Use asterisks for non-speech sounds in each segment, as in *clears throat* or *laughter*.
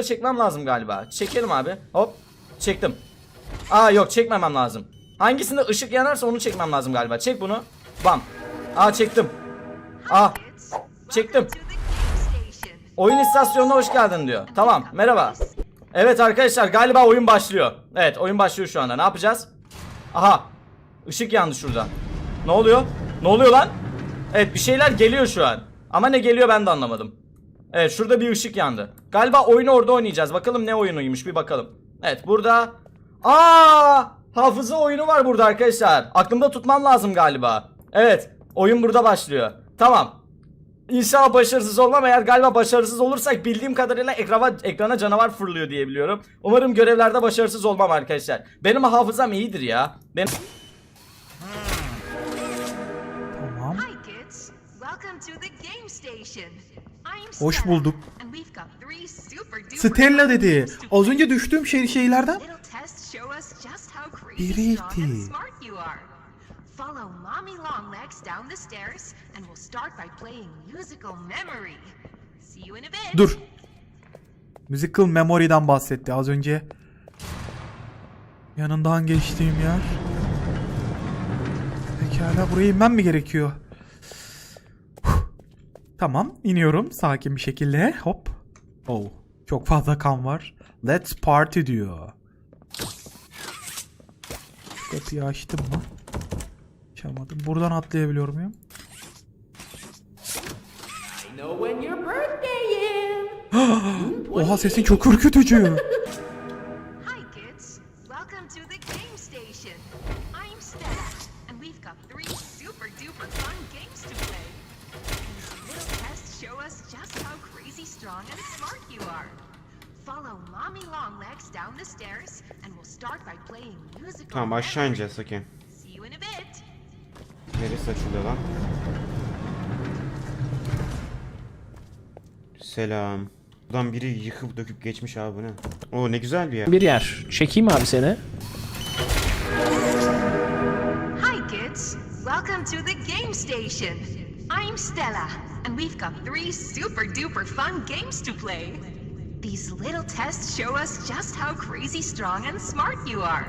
çekmem lazım galiba. Çekelim abi. Hop. Çektim. Aa yok çekmemem lazım. Hangisinde ışık yanarsa onu çekmem lazım galiba. Çek bunu. Bam. Aa çektim. Aa çektim. Oyun istasyonuna hoş geldin diyor. Tamam merhaba. Evet arkadaşlar galiba oyun başlıyor. Evet oyun başlıyor şu anda. Ne yapacağız? Aha. Işık yandı şurada. Ne oluyor? Ne oluyor lan? Evet bir şeyler geliyor şu an. Ama ne geliyor ben de anlamadım. Evet şurada bir ışık yandı. Galiba oyunu orada oynayacağız. Bakalım ne oyunuymuş bir bakalım. Evet burada. Aa! Hafıza oyunu var burada arkadaşlar. Aklımda tutmam lazım galiba. Evet. Oyun burada başlıyor. Tamam. İnşallah başarısız olmam. Eğer galiba başarısız olursak bildiğim kadarıyla ekrana, ekrana canavar fırlıyor diye biliyorum. Umarım görevlerde başarısız olmam arkadaşlar. Benim hafızam iyidir ya. Benim... Tamam. Hi kids, welcome to the game station. Hoş bulduk. Stella dedi. Az önce düştüğüm şey şeylerden. Little tests show us just how Biri crazy strong itti. and smart you are. Follow mommy longlegs down the stairs, and we'll start by playing musical memory. See you in a bit. Dur. Musical Memory'den bahsetti az önce. Yanından geçtiğim yer. Pekala buraya inmem mi gerekiyor? Tamam iniyorum sakin bir şekilde. Hop. Oh. Çok fazla kan var. Let's party diyor. Kapıyı açtım mı? Açamadım. Buradan atlayabiliyor muyum? *gasps* Oha sesin çok ürkütücü. *laughs* Tamam aşağı ineceğiz okey. See you in a bit. Neresi açılıyor lan? Selam. Buradan biri yıkıp döküp geçmiş abi bu ne? Oo ne güzel bir yer. bir yer. Çekeyim abi seni. Hi kids, welcome to the game station. I'm Stella, and we've got three super duper fun games to play. These little tests show us just how crazy strong and smart you are.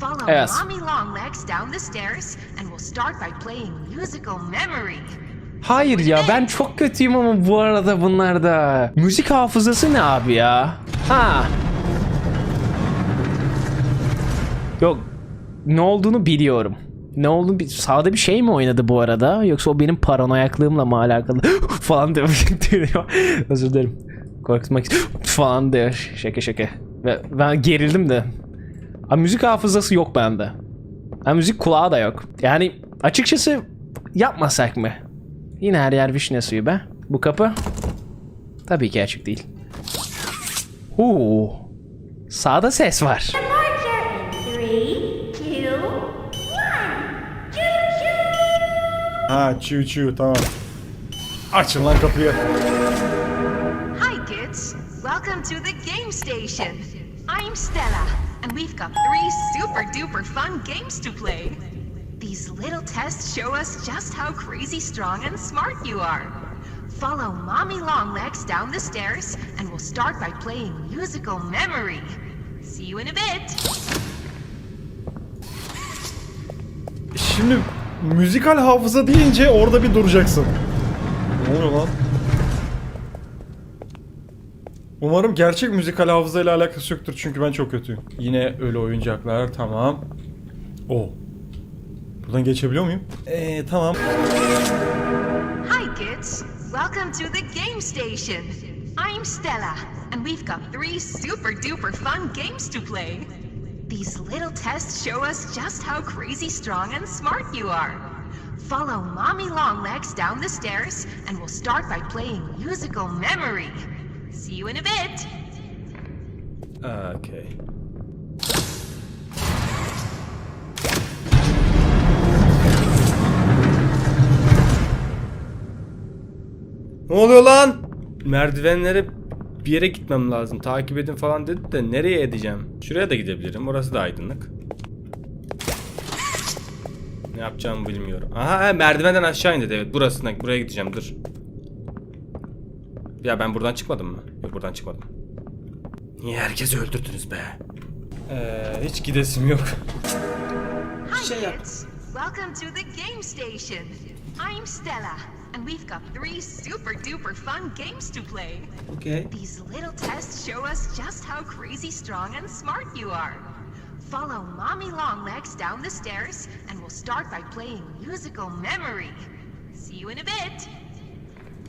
Follow Yes. mommy longlegs down the stairs, and we'll start by playing musical memory. Hayır ya ben çok kötüyüm ama bu arada bunlarda. Müzik hafızası ne abi ya? Ha. Yok. Ne olduğunu biliyorum. Ne bir sağda bir şey mi oynadı bu arada yoksa o benim paranoyaklığımla mı alakalı *gasps* falan *laughs* diyor. Özür dilerim. Korkutmak *gasps* falan diyor. Şaka şaka. Ve ben gerildim de. Abi müzik hafızası yok bende. Ha, müzik kulağı da yok. Yani açıkçası yapmasak mı? Yine her yer vişne suyu be. Bu kapı tabii ki açık değil. Huu. Sağda ses var. Ha çiğ çiğ tamam. Açın lan kapıyı. Station. I'm Stella, and we've got three super duper fun games to play. These little tests show us just how crazy strong and smart you are. Follow mommy longlegs down the stairs, and we'll start by playing musical memory. See you in a bit. Şimdi müzikal hafıza deyince orada bir duracaksın. Ne oluyor lan? Umarım gerçek müzikal hafızayla alakası yoktur çünkü ben çok kötüyüm. Yine öyle oyuncaklar tamam. O. Buradan geçebiliyor muyum? Eee tamam. Hi kids, welcome to the game station. I'm Stella, and we've got three super duper fun games to play. These little tests show us just how crazy strong and smart you are. Follow mommy longlegs down the stairs, and we'll start by playing musical memory. See you in a bit. Okay. Ne oluyor lan? Merdivenlere bir yere gitmem lazım. Takip edin falan dedi de nereye edeceğim? Şuraya da gidebilirim. Orası da aydınlık. Ne yapacağımı bilmiyorum. Aha merdivenden aşağı indi evet. Burasına buraya gideceğim dur. Ya ben buradan çıkmadım mı? Yok buradan çıkmadım. Niye herkesi öldürdünüz be? Ee, hiç gidesim yok. Hi, Şey yap. Welcome to the game station. I'm Stella, and we've got three super duper fun games to play. Okay. These little tests show us just how crazy strong and smart you are. Follow Mommy Longlegs down the stairs, and we'll start by playing musical memory. See you in a bit.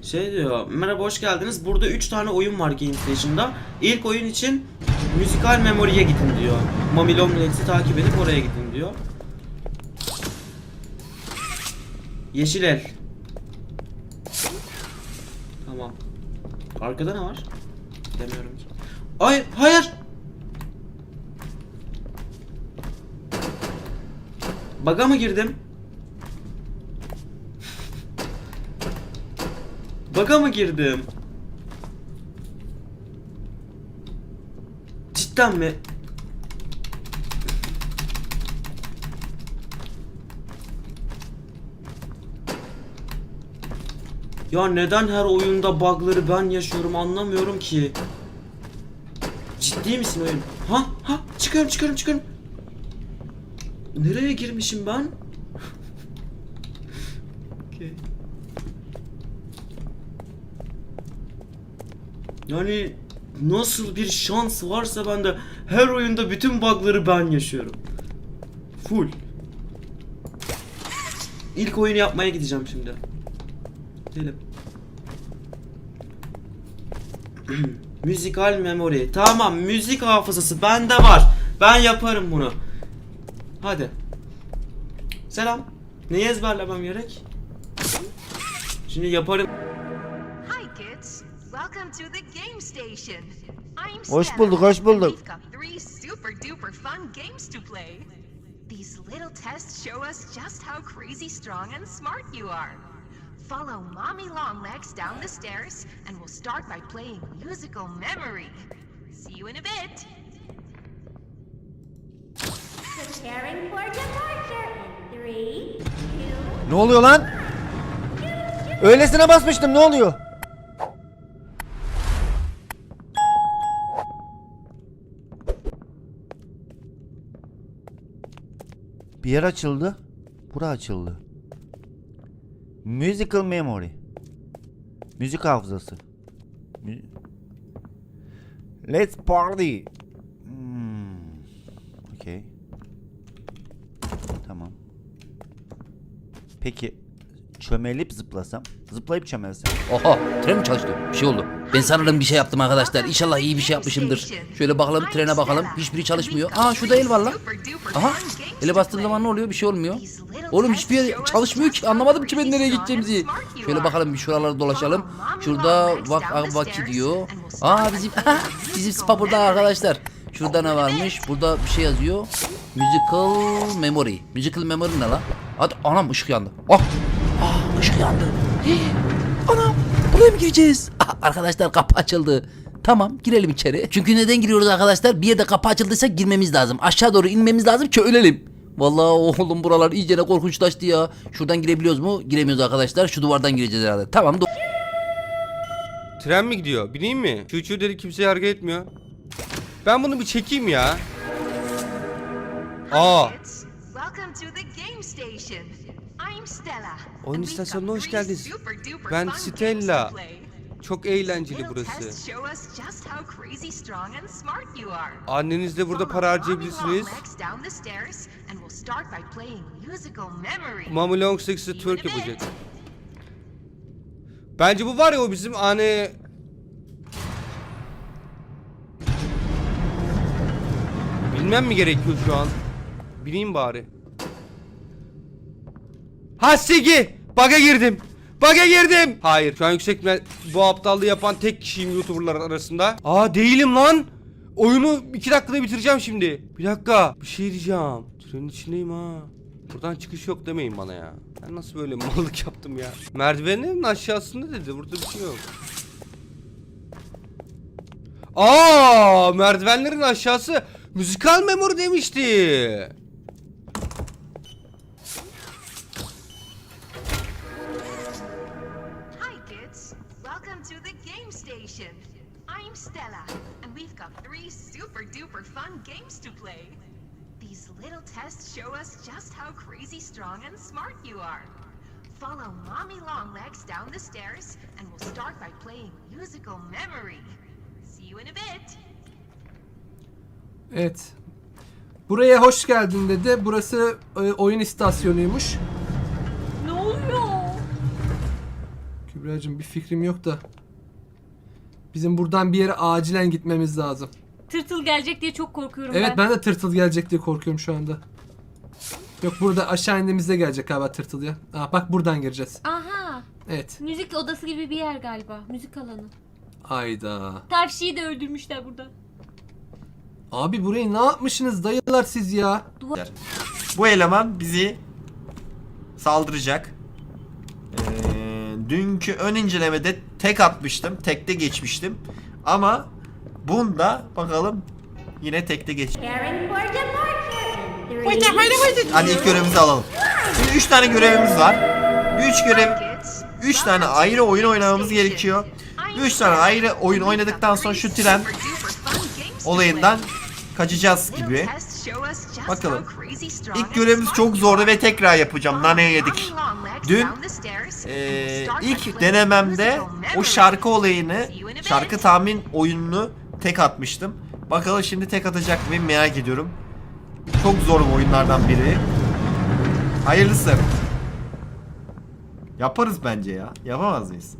Şey diyor, merhaba hoş geldiniz. Burada 3 tane oyun var Game. İlk oyun için müzikal memoriye gidin diyor. Mami Longlegs'i takip edip oraya gidin diyor. Yeşil el. Tamam. Arkada ne var? Demiyorum ki. Ay, hayır. Baga mı girdim? Baga mı girdim? Cidden mi? Ya neden her oyunda bug'ları ben yaşıyorum anlamıyorum ki. Ciddi misin oyun? Ha ha çıkıyorum çıkıyorum çıkıyorum. Nereye girmişim ben? *laughs* Okey. Yani nasıl bir şans varsa bende her oyunda bütün bug'ları ben yaşıyorum. Full. İlk oyunu yapmaya gideceğim şimdi. Gidelim. *clears throat* Müzikal memory. Tamam, müzik hafızası bende var. Ben yaparım bunu. Hadi. Selam. Neyi ezberlemem gerek? Şimdi yaparım. Hoş bulduk, hoş bulduk. We've got three super duper fun games to play. These little tests show us just how crazy strong and smart you are. Follow Mommy Longlegs down the stairs, and we'll start by playing musical memory. See you in a bit. Preparing for departure in three, two, Ne oluyor lan? Öylesine basmıştım ne oluyor? Bir yer açıldı. Bura açıldı. Musical memory. Müzik hafızası. Mü- Let's party. Hmm. Okay. Tamam. Peki çömelip zıplasam? Zıplayıp çömelsem? Oha tren mi çalıştı? Bir şey oldu. Ben sanırım bir şey yaptım arkadaşlar. İnşallah iyi bir şey yapmışımdır. Şöyle bakalım trene bakalım. Hiçbiri çalışmıyor. Aa şurada el var lan. Aha. Ele bastığım zaman ne oluyor? Bir şey olmuyor. Oğlum hiçbir yer çalışmıyor ki. Anlamadım ki ben nereye gideceğimizi. Şöyle bakalım bir şuraları dolaşalım. Şurada vak vaki diyor. Aa bizim *laughs* bizim spa burada arkadaşlar. Şurada ne varmış? Burada bir şey yazıyor. Musical memory. Musical memory ne lan? Hadi anam ışık yandı. Ah. Ah ışık yandı. Hii. Anam buraya mı gireceğiz? *laughs* Ah, arkadaşlar kapı açıldı. Tamam girelim içeri. Çünkü neden giriyoruz arkadaşlar? Bir yerde kapı açıldıysa girmemiz lazım. Aşağı doğru inmemiz lazım ki ölelim. Vallahi oğlum buralar iyice de korkunçlaştı ya. Şuradan girebiliyoruz mu? Giremiyoruz arkadaşlar. Şu duvardan gireceğiz herhalde. Tamam. do- Tren mi gidiyor? Bineyim mi? Çığ çığ dedi kimse yargı etmiyor. Ben bunu bir çekeyim ya. Aa. Kids, welcome to the game station. I'm Stella. Oyun and we've istasyonuna hoş geldiniz. Ben Stella. Çok eğlenceli burası. tests show us just how crazy strong and smart you are. Anneniz de burada para harcayabilirsiniz. Mami Long Sex'te twerk yapacak. Bence bu var ya o bizim hani... Bilmem mi gerekiyor şu an? Bileyim bari. Ha sigi! Baga girdim. Baga girdim. Hayır şu an yüksek bu aptallığı yapan tek kişiyim YouTuber'lar arasında. Aa değilim lan. Oyunu iki dakikada bitireceğim şimdi. Bir dakika. Bir şey diyeceğim. Trenin içindeyim ha. Buradan çıkış yok demeyin bana ya. Ben nasıl böyle mallık yaptım ya. Merdivenin aşağısında dedi. Burada bir şey yok. Aa, merdivenlerin aşağısı müzikal memory demişti. Got three super duper fun games to play. These little tests show us just how crazy strong and smart you are. Follow Mommy Longlegs down the stairs, and we'll start by playing musical memory. See you in a bit. Evet. Buraya hoş geldin dedi. Burası e, oyun istasyonuymuş. Ne oluyor? Kübra'cığım bir fikrim yok da. Bizim buradan bir yere acilen gitmemiz lazım. Tırtıl gelecek diye çok korkuyorum Evet ben. ben de tırtıl gelecek diye korkuyorum şu anda. Yok burada aşağı indiğimizde gelecek galiba tırtıl ya. Aa, bak buradan gireceğiz. Aha. Evet. Müzik odası gibi bir yer galiba. Müzik alanı. Hayda. Tavşiyi de öldürmüşler burada. Abi burayı ne yapmışsınız dayılar siz ya? Bu eleman bizi saldıracak. Dünkü ön incelemede tek atmıştım. Tekte geçmiştim. Ama bunda bakalım yine tekte geç. Hadi ilk görevimizi alalım. Şimdi 3 tane görevimiz var. Bu 3 görev Kids, 3 tane ayrı oyun oynamamız gerekiyor. 3 tane ayrı oyun oynadıktan sonra şu tren olayından kaçacağız gibi. Bakalım. İlk görevimiz çok zordu ve tekrar yapacağım. Nane yedik. Dün Ee, ilk denememde o şarkı olayını, şarkı tahmin oyununu tek atmıştım. Bakalım şimdi tek atacak mıyım merak ediyorum. Çok zor bu oyunlardan biri. Hayırlısı. Yaparız bence ya. Yapamaz mıyız?